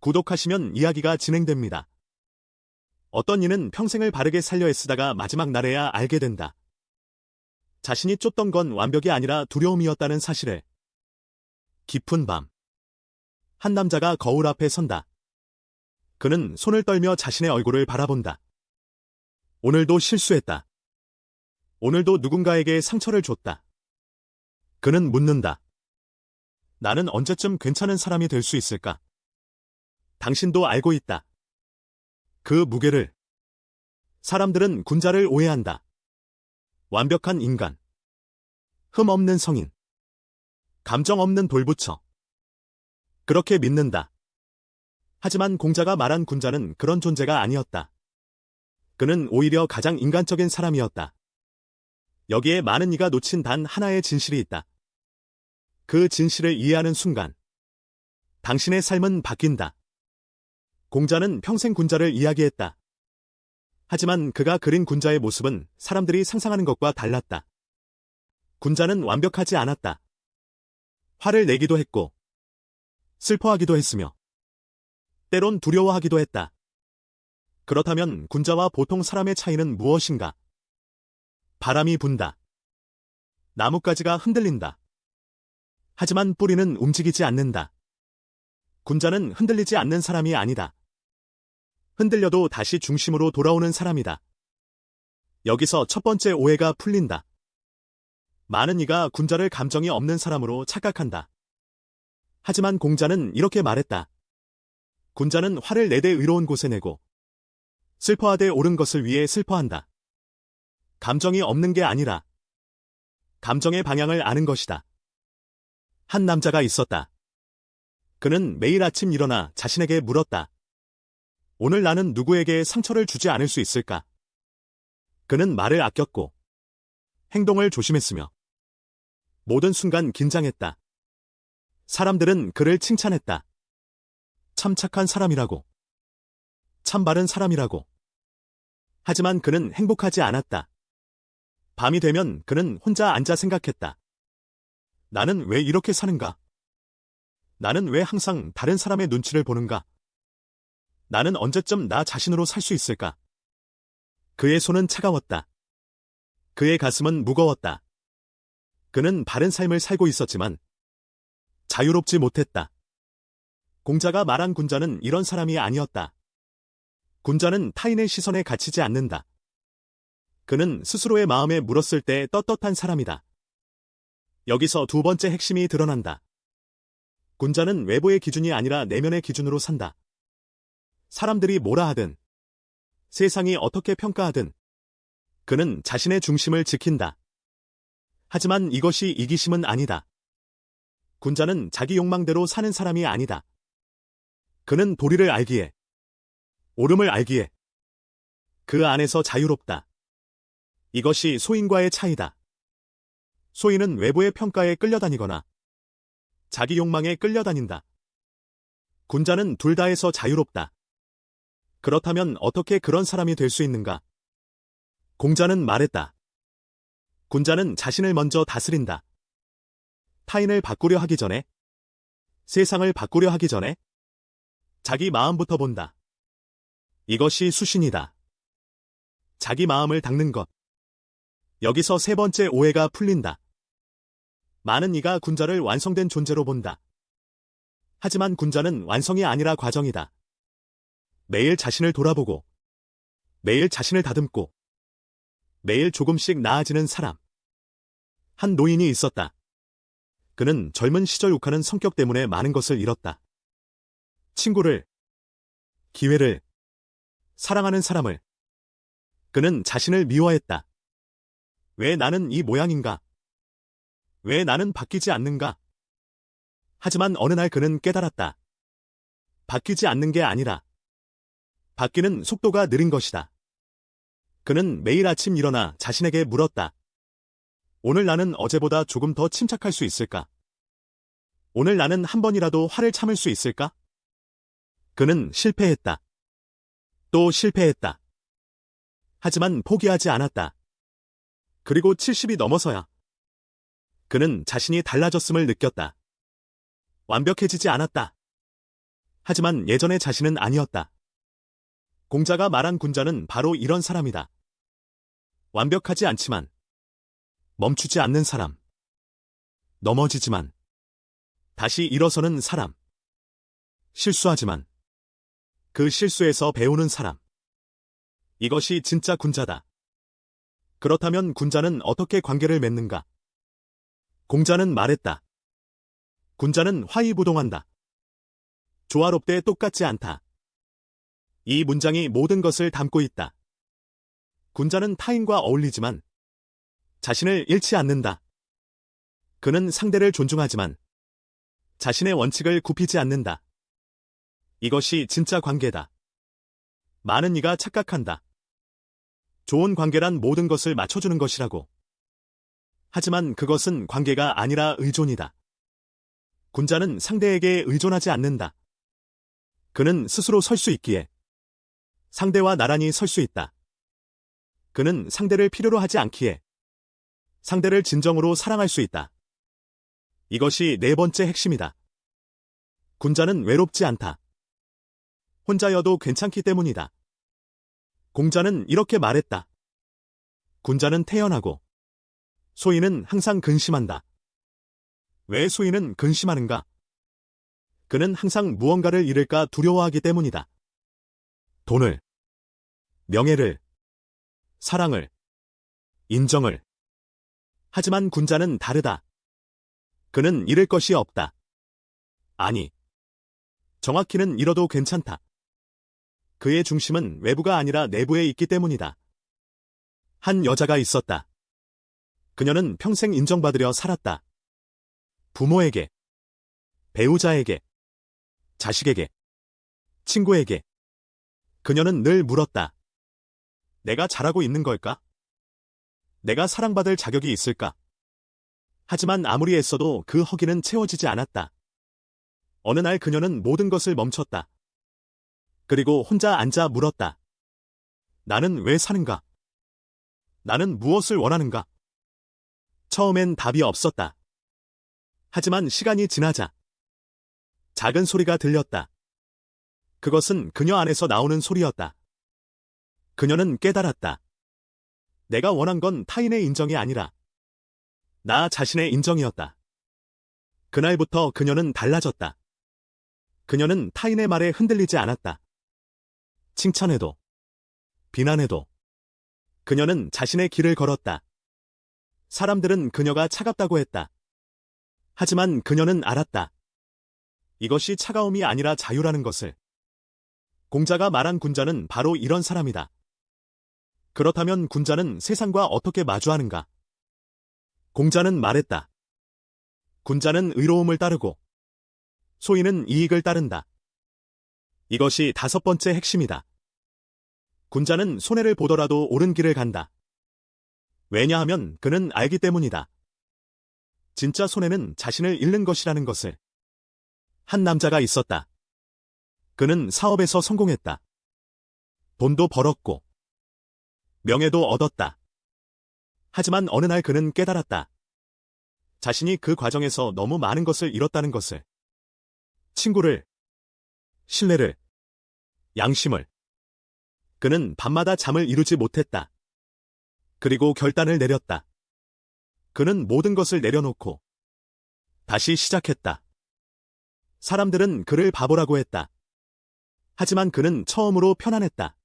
구독하시면 이야기가 진행됩니다. 어떤 이는 평생을 바르게 살려 애쓰다가 마지막 날에야 알게 된다. 자신이 쫓던 건 완벽이 아니라 두려움이었다는 사실을. 깊은 밤. 한 남자가 거울 앞에 선다. 그는 손을 떨며 자신의 얼굴을 바라본다. 오늘도 실수했다. 오늘도 누군가에게 상처를 줬다. 그는 묻는다. 나는 언제쯤 괜찮은 사람이 될 수 있을까? 당신도 알고 있다. 그 무게를. 사람들은 군자를 오해한다. 완벽한 인간. 흠 없는 성인. 감정 없는 돌부처. 그렇게 믿는다. 하지만 공자가 말한 군자는 그런 존재가 아니었다. 그는 오히려 가장 인간적인 사람이었다. 여기에 많은 이가 놓친 단 하나의 진실이 있다. 그 진실을 이해하는 순간, 당신의 삶은 바뀐다. 공자는 평생 군자를 이야기했다. 하지만 그가 그린 군자의 모습은 사람들이 상상하는 것과 달랐다. 군자는 완벽하지 않았다. 화를 내기도 했고, 슬퍼하기도 했으며, 때론 두려워하기도 했다. 그렇다면 군자와 보통 사람의 차이는 무엇인가? 바람이 분다. 나뭇가지가 흔들린다. 하지만 뿌리는 움직이지 않는다. 군자는 흔들리지 않는 사람이 아니다. 흔들려도 다시 중심으로 돌아오는 사람이다. 여기서 첫 번째 오해가 풀린다. 많은 이가 군자를 감정이 없는 사람으로 착각한다. 하지만 공자는 이렇게 말했다. 군자는 화를 내대 의로운 곳에 내고 슬퍼하되 옳은 것을 위해 슬퍼한다. 감정이 없는 게 아니라 감정의 방향을 아는 것이다. 한 남자가 있었다. 그는 매일 아침 일어나 자신에게 물었다. 오늘 나는 누구에게 상처를 주지 않을 수 있을까? 그는 말을 아꼈고 행동을 조심했으며 모든 순간 긴장했다. 사람들은 그를 칭찬했다. 참 착한 사람이라고. 참 바른 사람이라고. 하지만 그는 행복하지 않았다. 밤이 되면 그는 혼자 앉아 생각했다. 나는 왜 이렇게 사는가? 나는 왜 항상 다른 사람의 눈치를 보는가? 나는 언제쯤 나 자신으로 살 수 있을까? 그의 손은 차가웠다. 그의 가슴은 무거웠다. 그는 바른 삶을 살고 있었지만 자유롭지 못했다. 공자가 말한 군자는 이런 사람이 아니었다. 군자는 타인의 시선에 갇히지 않는다. 그는 스스로의 마음에 물었을 때 떳떳한 사람이다. 여기서 두 번째 핵심이 드러난다. 군자는 외부의 기준이 아니라 내면의 기준으로 산다. 사람들이 뭐라 하든, 세상이 어떻게 평가하든, 그는 자신의 중심을 지킨다. 하지만 이것이 이기심은 아니다. 군자는 자기 욕망대로 사는 사람이 아니다. 그는 도리를 알기에, 옳음을 알기에, 그 안에서 자유롭다. 이것이 소인과의 차이다. 소인은 외부의 평가에 끌려다니거나 자기 욕망에 끌려다닌다. 군자는 둘 다에서 자유롭다. 그렇다면 어떻게 그런 사람이 될 수 있는가? 공자는 말했다. 군자는 자신을 먼저 다스린다. 타인을 바꾸려 하기 전에, 세상을 바꾸려 하기 전에, 자기 마음부터 본다. 이것이 수신이다. 자기 마음을 닦는 것. 여기서 세 번째 오해가 풀린다. 많은 이가 군자를 완성된 존재로 본다. 하지만 군자는 완성이 아니라 과정이다. 매일 자신을 돌아보고, 매일 자신을 다듬고, 매일 조금씩 나아지는 사람. 한 노인이 있었다. 그는 젊은 시절 욱하는 성격 때문에 많은 것을 잃었다. 친구를, 기회를, 사랑하는 사람을. 그는 자신을 미워했다. 왜 나는 이 모양인가? 왜 나는 바뀌지 않는가? 하지만 어느 날 그는 깨달았다. 바뀌지 않는 게 아니라 바뀌는 속도가 느린 것이다. 그는 매일 아침 일어나 자신에게 물었다. 오늘 나는 어제보다 조금 더 침착할 수 있을까? 오늘 나는 한 번이라도 화를 참을 수 있을까? 그는 실패했다. 또 실패했다. 하지만 포기하지 않았다. 그리고 70이 넘어서야 그는 자신이 달라졌음을 느꼈다. 완벽해지지 않았다. 하지만 예전의 자신은 아니었다. 공자가 말한 군자는 바로 이런 사람이다. 완벽하지 않지만 멈추지 않는 사람. 넘어지지만 다시 일어서는 사람. 실수하지만 그 실수에서 배우는 사람. 이것이 진짜 군자다. 그렇다면 군자는 어떻게 관계를 맺는가? 공자는 말했다. 군자는 화이부동한다. 조화롭되 똑같지 않다. 이 문장이 모든 것을 담고 있다. 군자는 타인과 어울리지만 자신을 잃지 않는다. 그는 상대를 존중하지만 자신의 원칙을 굽히지 않는다. 이것이 진짜 관계다. 많은 이가 착각한다. 좋은 관계란 모든 것을 맞춰주는 것이라고. 하지만 그것은 관계가 아니라 의존이다. 군자는 상대에게 의존하지 않는다. 그는 스스로 설 수 있기에 상대와 나란히 설 수 있다. 그는 상대를 필요로 하지 않기에 상대를 진정으로 사랑할 수 있다. 이것이 네 번째 핵심이다. 군자는 외롭지 않다. 혼자여도 괜찮기 때문이다. 공자는 이렇게 말했다. 군자는 태연하고 소인은 항상 근심한다. 왜 소인은 근심하는가? 그는 항상 무언가를 잃을까 두려워하기 때문이다. 돈을, 명예를, 사랑을, 인정을. 하지만 군자는 다르다. 그는 잃을 것이 없다. 아니. 정확히는 잃어도 괜찮다. 그의 중심은 외부가 아니라 내부에 있기 때문이다. 한 여자가 있었다. 그녀는 평생 인정받으려 살았다. 부모에게, 배우자에게, 자식에게, 친구에게. 그녀는 늘 물었다. 내가 잘하고 있는 걸까? 내가 사랑받을 자격이 있을까? 하지만 아무리 애써도 그 허기는 채워지지 않았다. 어느 날 그녀는 모든 것을 멈췄다. 그리고 혼자 앉아 물었다. 나는 왜 사는가? 나는 무엇을 원하는가? 처음엔 답이 없었다. 하지만 시간이 지나자 작은 소리가 들렸다. 그것은 그녀 안에서 나오는 소리였다. 그녀는 깨달았다. 내가 원한 건 타인의 인정이 아니라 나 자신의 인정이었다. 그날부터 그녀는 달라졌다. 그녀는 타인의 말에 흔들리지 않았다. 칭찬해도, 비난해도, 그녀는 자신의 길을 걸었다. 사람들은 그녀가 차갑다고 했다. 하지만 그녀는 알았다. 이것이 차가움이 아니라 자유라는 것을. 공자가 말한 군자는 바로 이런 사람이다. 그렇다면 군자는 세상과 어떻게 마주하는가? 공자는 말했다. 군자는 의로움을 따르고 소인은 이익을 따른다. 이것이 다섯 번째 핵심이다. 군자는 손해를 보더라도 옳은 길을 간다. 왜냐하면 그는 알기 때문이다. 진짜 손해는 자신을 잃는 것이라는 것을. 한 남자가 있었다. 그는 사업에서 성공했다. 돈도 벌었고, 명예도 얻었다. 하지만 어느 날 그는 깨달았다. 자신이 그 과정에서 너무 많은 것을 잃었다는 것을. 친구를, 신뢰를, 양심을. 그는 밤마다 잠을 이루지 못했다. 그리고 결단을 내렸다. 그는 모든 것을 내려놓고 다시 시작했다. 사람들은 그를 바보라고 했다. 하지만 그는 처음으로 편안했다.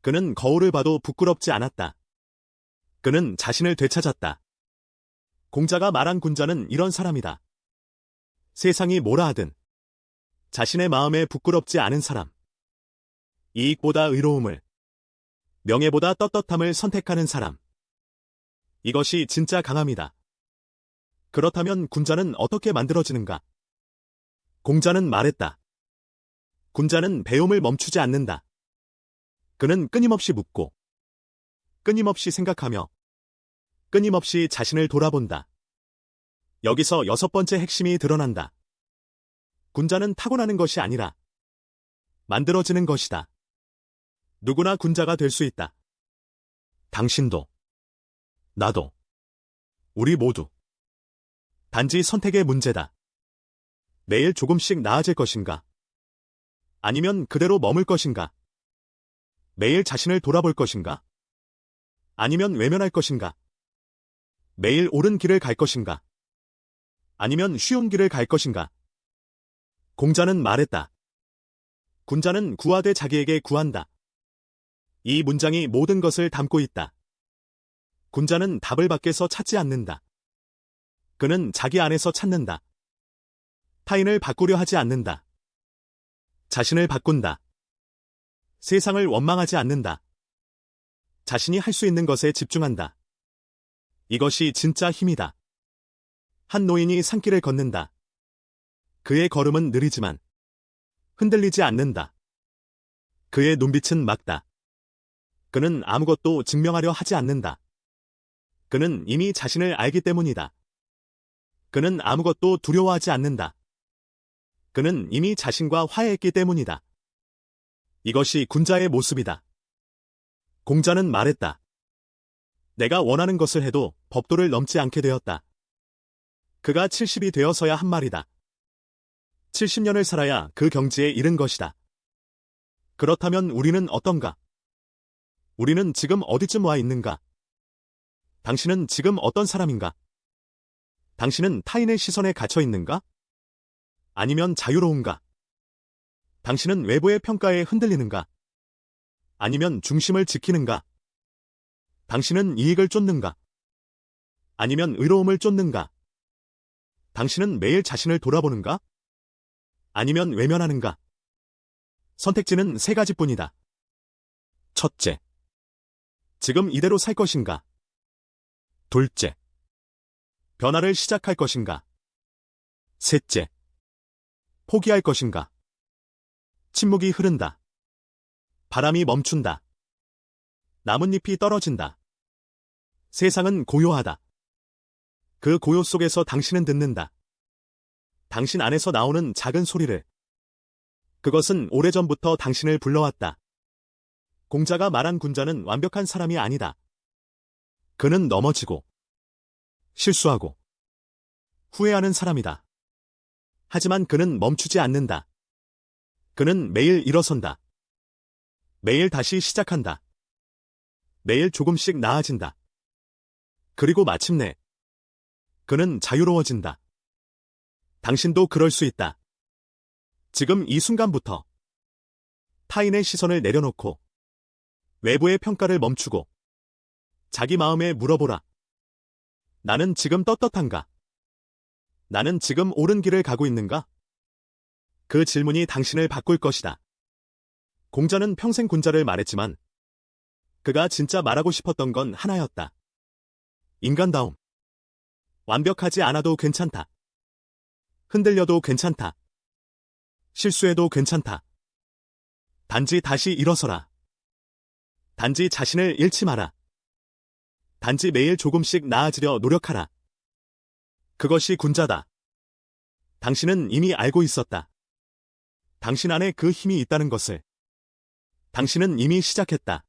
그는 거울을 봐도 부끄럽지 않았다. 그는 자신을 되찾았다. 공자가 말한 군자는 이런 사람이다. 세상이 뭐라 하든 자신의 마음에 부끄럽지 않은 사람. 이익보다 의로움을, 명예보다 떳떳함을 선택하는 사람. 이것이 진짜 강함이다. 그렇다면 군자는 어떻게 만들어지는가? 공자는 말했다. 군자는 배움을 멈추지 않는다. 그는 끊임없이 묻고, 끊임없이 생각하며, 끊임없이 자신을 돌아본다. 여기서 여섯 번째 핵심이 드러난다. 군자는 타고나는 것이 아니라 만들어지는 것이다. 누구나 군자가 될 수 있다. 당신도, 나도, 우리 모두. 단지 선택의 문제다. 매일 조금씩 나아질 것인가? 아니면 그대로 머물 것인가? 매일 자신을 돌아볼 것인가? 아니면 외면할 것인가? 매일 옳은 길을 갈 것인가? 아니면 쉬운 길을 갈 것인가? 공자는 말했다. 군자는 구하되 자기에게 구한다. 이 문장이 모든 것을 담고 있다. 군자는 답을 밖에서 찾지 않는다. 그는 자기 안에서 찾는다. 타인을 바꾸려 하지 않는다. 자신을 바꾼다. 세상을 원망하지 않는다. 자신이 할 수 있는 것에 집중한다. 이것이 진짜 힘이다. 한 노인이 산길을 걷는다. 그의 걸음은 느리지만 흔들리지 않는다. 그의 눈빛은 맑다. 그는 아무것도 증명하려 하지 않는다. 그는 이미 자신을 알기 때문이다. 그는 아무것도 두려워하지 않는다. 그는 이미 자신과 화해했기 때문이다. 이것이 군자의 모습이다. 공자는 말했다. 내가 원하는 것을 해도 법도를 넘지 않게 되었다. 그가 70이 되어서야 한 말이다. 70년을 살아야 그 경지에 이른 것이다. 그렇다면 우리는 어떤가? 우리는 지금 어디쯤 와 있는가? 당신은 지금 어떤 사람인가? 당신은 타인의 시선에 갇혀 있는가? 아니면 자유로운가? 당신은 외부의 평가에 흔들리는가? 아니면 중심을 지키는가? 당신은 이익을 쫓는가? 아니면 의로움을 쫓는가? 당신은 매일 자신을 돌아보는가? 아니면 외면하는가? 선택지는 세 가지뿐이다. 첫째. 지금 이대로 살 것인가? 둘째. 변화를 시작할 것인가? 셋째. 포기할 것인가? 침묵이 흐른다. 바람이 멈춘다. 나뭇잎이 떨어진다. 세상은 고요하다. 그 고요 속에서 당신은 듣는다. 당신 안에서 나오는 작은 소리를. 그것은 오래전부터 당신을 불러왔다. 공자가 말한 군자는 완벽한 사람이 아니다. 그는 넘어지고, 실수하고, 후회하는 사람이다. 하지만 그는 멈추지 않는다. 그는 매일 일어선다. 매일 다시 시작한다. 매일 조금씩 나아진다. 그리고 마침내 그는 자유로워진다. 당신도 그럴 수 있다. 지금 이 순간부터 타인의 시선을 내려놓고 외부의 평가를 멈추고 자기 마음에 물어보라. 나는 지금 떳떳한가? 나는 지금 옳은 길을 가고 있는가? 그 질문이 당신을 바꿀 것이다. 공자는 평생 군자를 말했지만 그가 진짜 말하고 싶었던 건 하나였다. 인간다움. 완벽하지 않아도 괜찮다. 흔들려도 괜찮다. 실수해도 괜찮다. 단지 다시 일어서라. 단지 자신을 잃지 마라. 단지 매일 조금씩 나아지려 노력하라. 그것이 군자다. 당신은 이미 알고 있었다. 당신 안에 그 힘이 있다는 것을 당신은 이미 시작했다.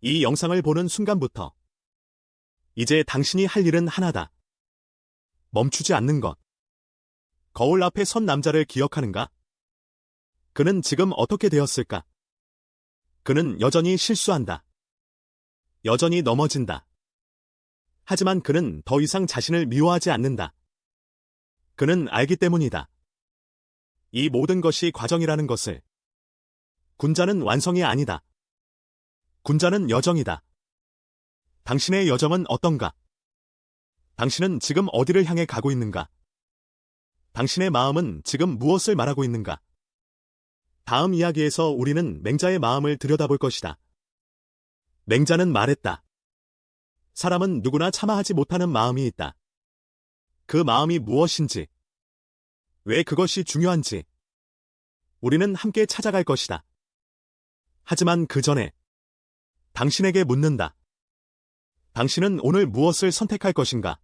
이 영상을 보는 순간부터 이제 당신이 할 일은 하나다. 멈추지 않는 것. 거울 앞에 선 남자를 기억하는가? 그는 지금 어떻게 되었을까? 그는 여전히 실수한다. 여전히 넘어진다. 하지만 그는 더 이상 자신을 미워하지 않는다. 그는 알기 때문이다. 이 모든 것이 과정이라는 것을. 군자는 완성이 아니다. 군자는 여정이다. 당신의 여정은 어떤가? 당신은 지금 어디를 향해 가고 있는가? 당신의 마음은 지금 무엇을 말하고 있는가? 다음 이야기에서 우리는 맹자의 마음을 들여다볼 것이다. 맹자는 말했다. 사람은 누구나 참아하지 못하는 마음이 있다. 그 마음이 무엇인지, 왜 그것이 중요한지 우리는 함께 찾아갈 것이다. 하지만 그 전에 당신에게 묻는다. 당신은 오늘 무엇을 선택할 것인가?